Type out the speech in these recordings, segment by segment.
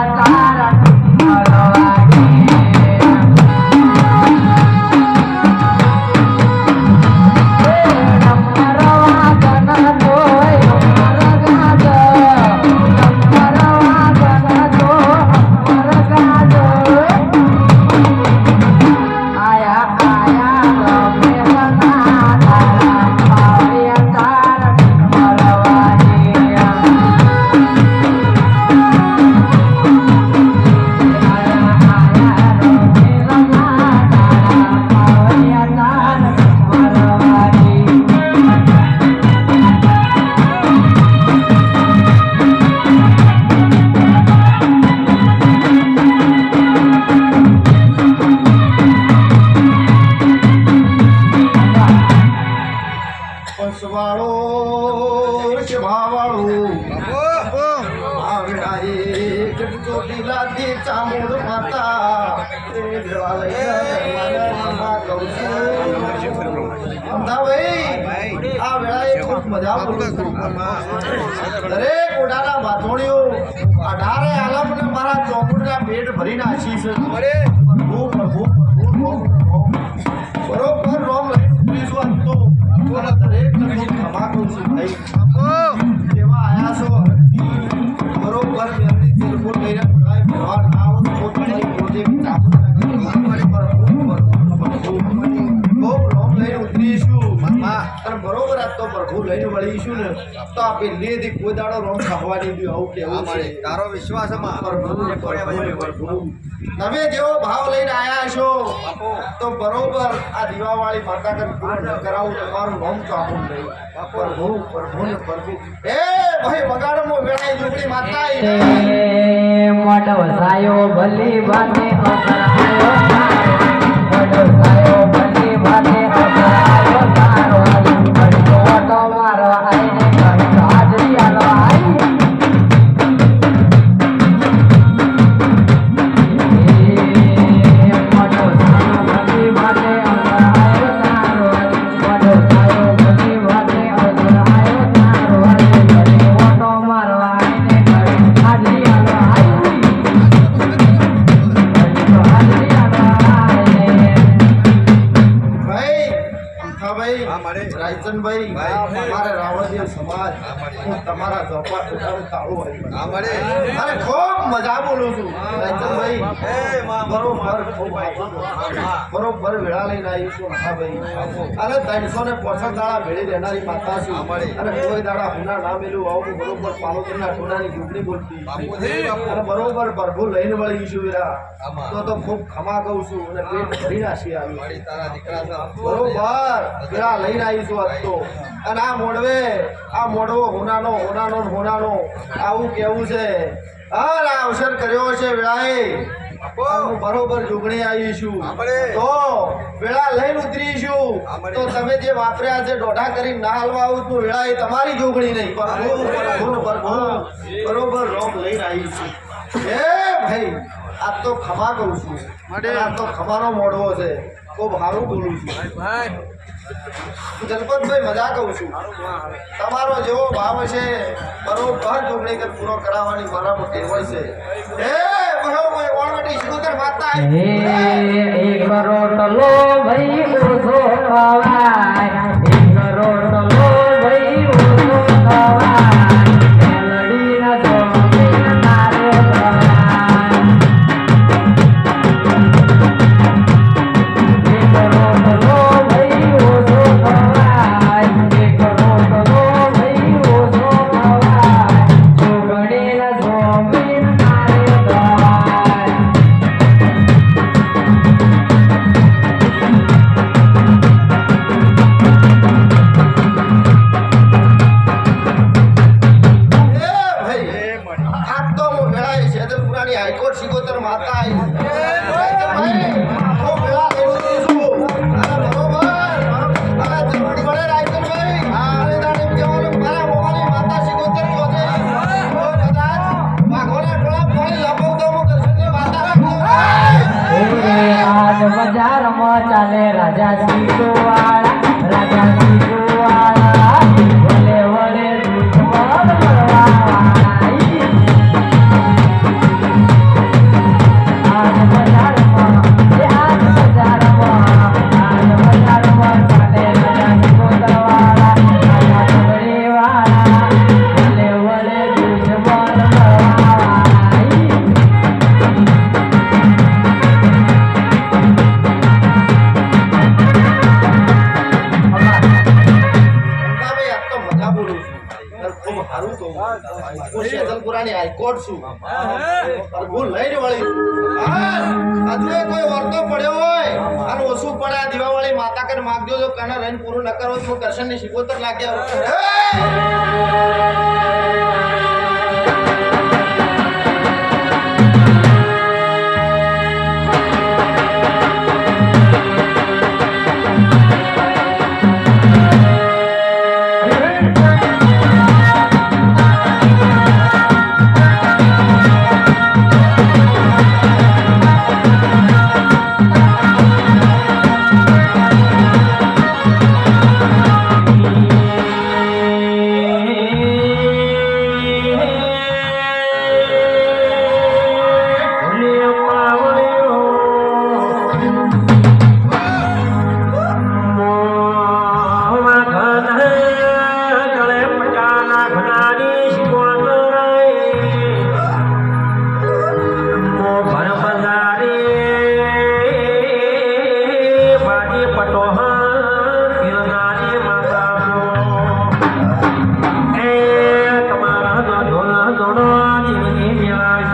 রাখা વેળાએ ખૂબ મજા બોલું છું. દરેક ઓઢાના બાંધણીઓ અઢારે આલમને મારા ચોપડના પેટ ભરીને આશીષ પ્રભુ તો આ પેલીથી કોઈ દાડો રોમ ખાવાની બી આવું કેવું છે. તારો વિશ્વાસ તમે જેવો ભાવ લઈને આયા છો તો બરોબર આ દીવાવાળી માતા કર પૂર્ણ કરાવું તમારું રોમ તો આપું નહીં. પ્રભુ પ્રભુ પ્રભુ. એ ભાઈ વગાડો મો વેણાઈ ઝૂંપડી માતા આઈ. મોટો સાયો ભલી ભાતે મારે. રાયચંદભાઈ ભાઈ. રાવળદેવ સમાજ. હું તમારા ઝોપા ટોટાનું તાળું વાળી અરે ખૂબ મજા બોલું છું. રાયચંદભાઈ એ બરોબર વેળા લઈને ત્રણસો ને પોસઠ દાડા ભેળી રહેનારી માતા છું. અને કોઈ દાડા હુના ના આવું બરોબર પાલોતરના બોલતી. અને બરોબર પ્રભુ લઈને વળી છું વેરા તો તો ખૂબ ખમા કહું છું અને પેટ ભરી આવી છે. બરોબર વેળા લઈને આવીશું આજ તો. અને આ મોડવે આ મોડવો હોનાનો હોનાનો ને હોડાનો આવું કેવું છે? હા અવસર કર્યો છે વેળાએ. બરોબર જોગણી આવીશું. તો વેળા લઈને ઉતરીશું તો તમે જે વાપર્યા છે દોઢા કરી ના હાલવા આવું તો વેળા એ તમારી જોગણી નહીં. બરોબર રોગ લઈને આવીશું એ ભાઈ આ તો ખમા કહું છું. આ તો ખમાનો મોડવો છે. ખૂબ સારું બોલું છું. જલપતભાઈ મજા કહું છું. તમારો જેવો ભાવ છે બરોબર કર પૂરો કરાવવાની બરાબર ટેવલ છે એ બરોબર કોઈ ઓલરેડી શિકોતર માતા હે એક રોટલો ભાઈ ઓછો કોટ છું પ્રભુ લઈને વળી. હજુ કોઈ વર્તો પડ્યો હોય અને ઓછું પડે આ દીવાવાળી માતા કરીને માગજો જો કને રહીને પૂરું ન કરો તો કરશનની શિકોતર લાગ્યા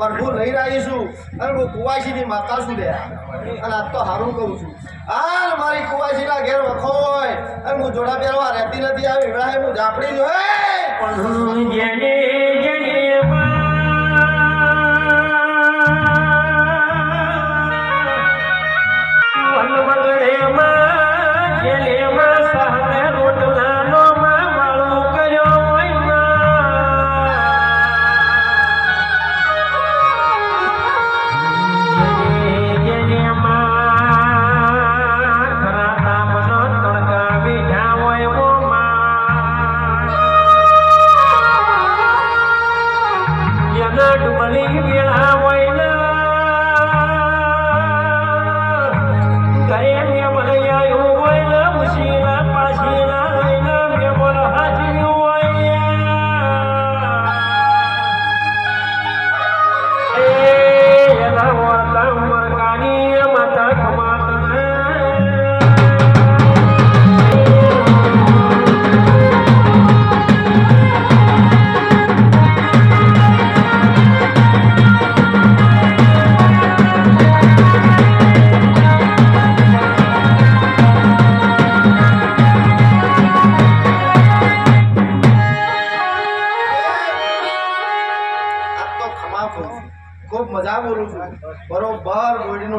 પ્રભુ લઈ રહી છું અને હું કુવાસીની માતા છું લે અને આજ તો સારું કહું છું. આ મારી કુવાસીના ઘેર વખો હોય અને હું જોડા પહેરવા રહેતી નથી. આવી વેળાએ હું જાપડી જો હે!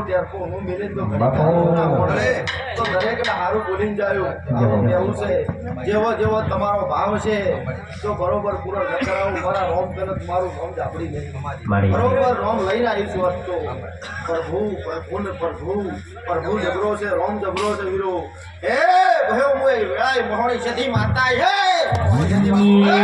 બરોબર બોડીનું હું મિલે તો ઘડી કાઢું ના પડે તો દરેકને સારું બોલીને જાયું આવું છે. જેવો જેવો તમારો ભાવ છે તો બરોબર પૂરો ન કરાવું. મારા રોમ ગલત મારું રોમ ઝાપડી નહીં બરોબર રોમ લઈને આવીશું આજ તો. પ્રભુ પ્રભુ પ્રભુ પ્રભુ જબરો છે રોમ જબરો છે વીરો. હે ભયો મુએ વેળાએ મોહણી સધી માતા હે! સધી માતા.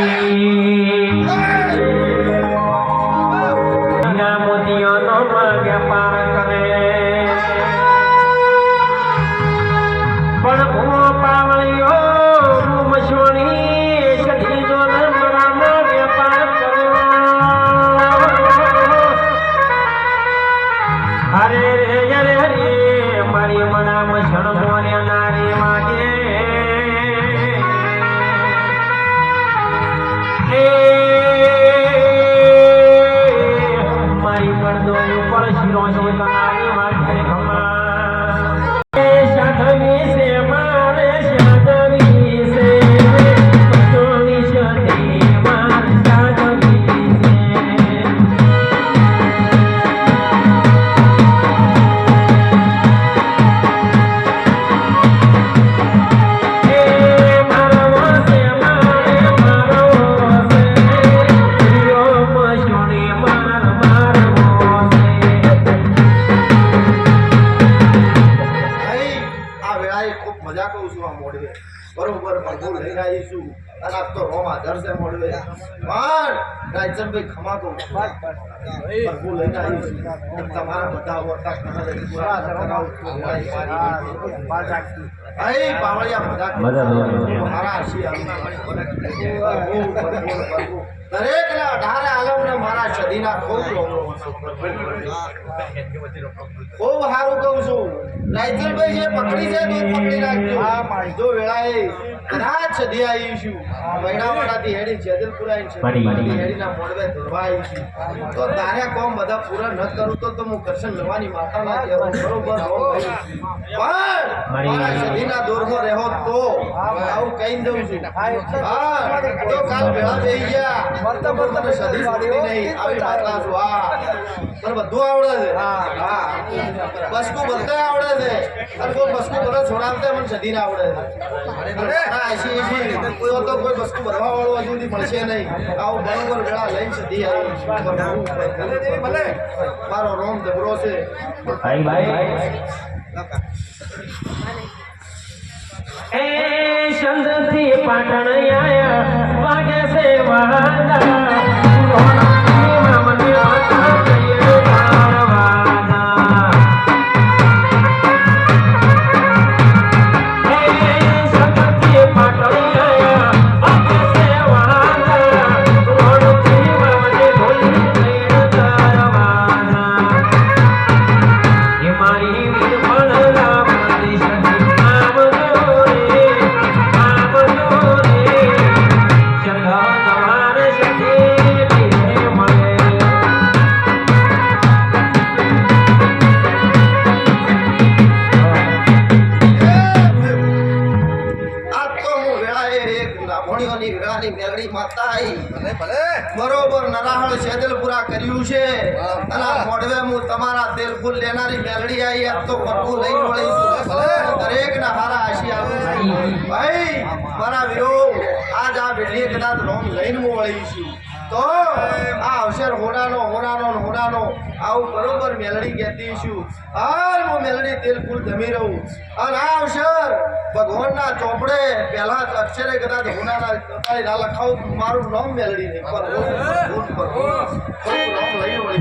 હું લઈને આવીશું. અને આપ તો રોમ આધાર છે મળવે પણ રાયચંદભાઈ લઈને આવીશું. તમારા બધા વર્તા પૂરા કરાવું અહીં પાવળિયા બધા. મારા આશીર્વાદ. દરેક ના અઢારે આલમ ને મારા સદીના ખૂબ રોમ રોમ ખૂબ સારું કહું છું. રાયચંદભાઈ જે પકડી છે તો પકડી રાખજો. જો વેળાએ કદાચ સદી આવીશું મહિનાવાળાથી હેડી જેદલપુર આવીશું હેડીના મોડવે ધરવા આવીશું તો તારે કોમ બધા પૂરા ન કરું તો તો હું કરશન લેવાની માતાના બરોબર. પણ મારા. સદીના દોરમાં રહો તો આવું કહી દઉં છું. હા કાલ ભેળા થઈ ગયા. તો મને સદી પકડી નહીં. આવી માતા છું. હા. તને બધું આવડે છે. હા બસકું બધા આવડે છે. અને કોઈ બસકું ભરો છોડાવતા મને સદી આવડે છે. એસી કોઈ તો કોઈ બસકું ભરવા વાળો હજુ સુધી મળશે નહીં. આવું બરોબર વેળા લઈ સદી આવી. ભલે મારો રોમ જબરો છે. ભાઈ ભાઈ. એ શંદથી પાટણ આયા વાગે છે એક વિવાહની માતા આવી ભલે ભલે. બરોબર નરાહળ સેદલપુરા કર્યું છે. અને મોડવે હું તમારા તેલ ફૂલ લેનારી મેલડી આવી આજ તો પટવું લઈને વળી. દરેક ના હારા આશી આવું ભાઈ મારા વીરો આજ આ વેલીએ કદાચ રોમ લઈને હું વળી છું. તો આ અવસર હોડાનો હોડાનો હોડાનો આવું બરોબર મેલડી કહેતી છું હાલ હું મેલડી તેલકુલ જમી રહું અને આ અવસર ભગવાનના ચોપડે પહેલા જ અક્ષરે કદાચ હોનાના ના લખાવું મારું નામ મેલડી નહીં પર લઈ વળી